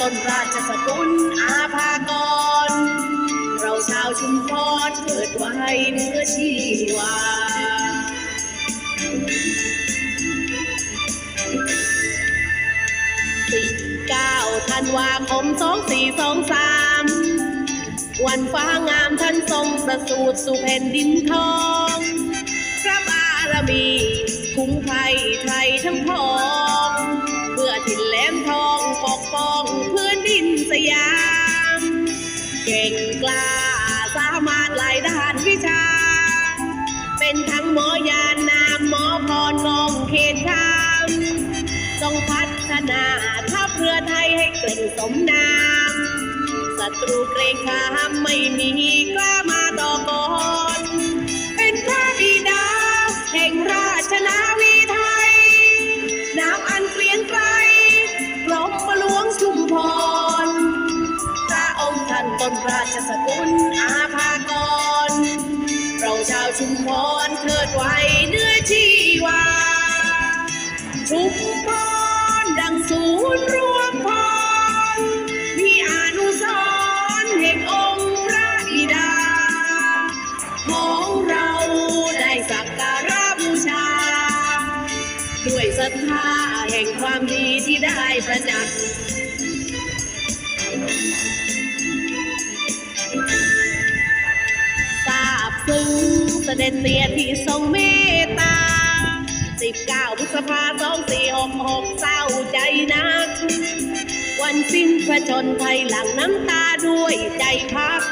ต้นราชสกุลอาภากร เราชาวชุมพรเกิดไว้เนื้อชีวาสิบเก้าธันวาคมสองสี่สองสามวันฟ้างามท่านทรงประสูติสู่แผ่นดินทอง พระบารมีคุ้มภัยไทยทั้งพอ สามารถหลายด้านวิชา เป็นทั้งหมอยานนามหมอพรงองเขตชามต้องพัฒนาทัพเรือไทยให้เกร่งสมนามศัตรูเกรงขามไม่มีกล้ามาต่อกรเป็น ชุมพรเทิดไว้เนื้อชีวา ชุมพรดังศูนย์รวมพรมีอนุสรณ์แห่งองค์พระบิดา ของเราได้สักการะบูชา ด้วยศรัทธาแห่งความดีที่ได้ประจักษ์ สด็จเตียที่ทรงเมตตา19พฤษภาสองสี่หกหกเศร้าใจนัก วันสิ้นพระชนไทยหลังน้ำตาด้วยใจพัก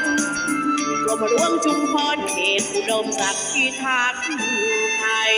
กรมหลวงชุมพรเขตอุดมศักดิ์ที่ทักไทย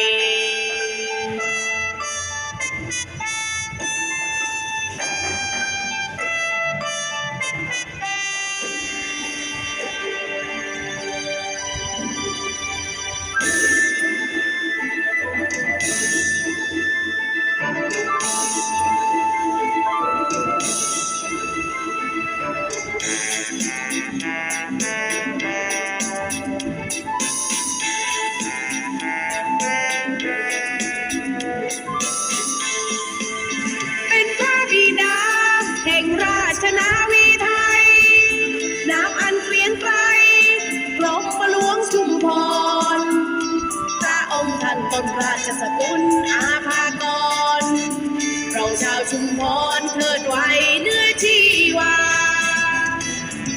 ชุมพรเทิดไว้เนื้อชีวา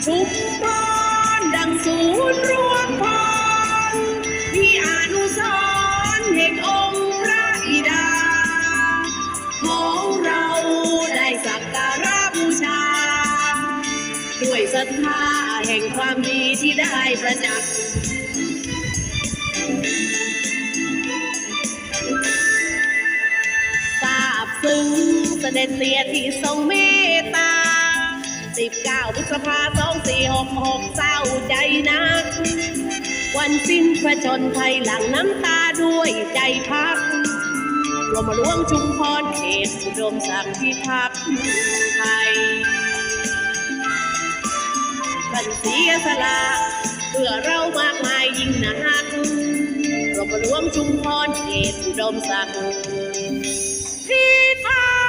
ชุมพรดังศูนย์รวมพรมีอนุสรณ์แห่งองค์พระบิดา ของเราได้สักการะบูชา ด้วยศรัทธาแห่งความดีที่ได้ประจักษ์ ด็จเตียที่ทรงเมตตา19พฤษภาสองสี่หกหกเศร้าใจนัก วันสิ้นพระชนไทยหลังน้ำตาด้วยใจพักรมหลวงชุมพรเขตอุดมศักดิ์พิทักษ์ไทยท่นเสียสละเพื่อเรามากมายยิ่งนักรมหลวงชุมพรเขตอุดมศักดิ์พิทักษ์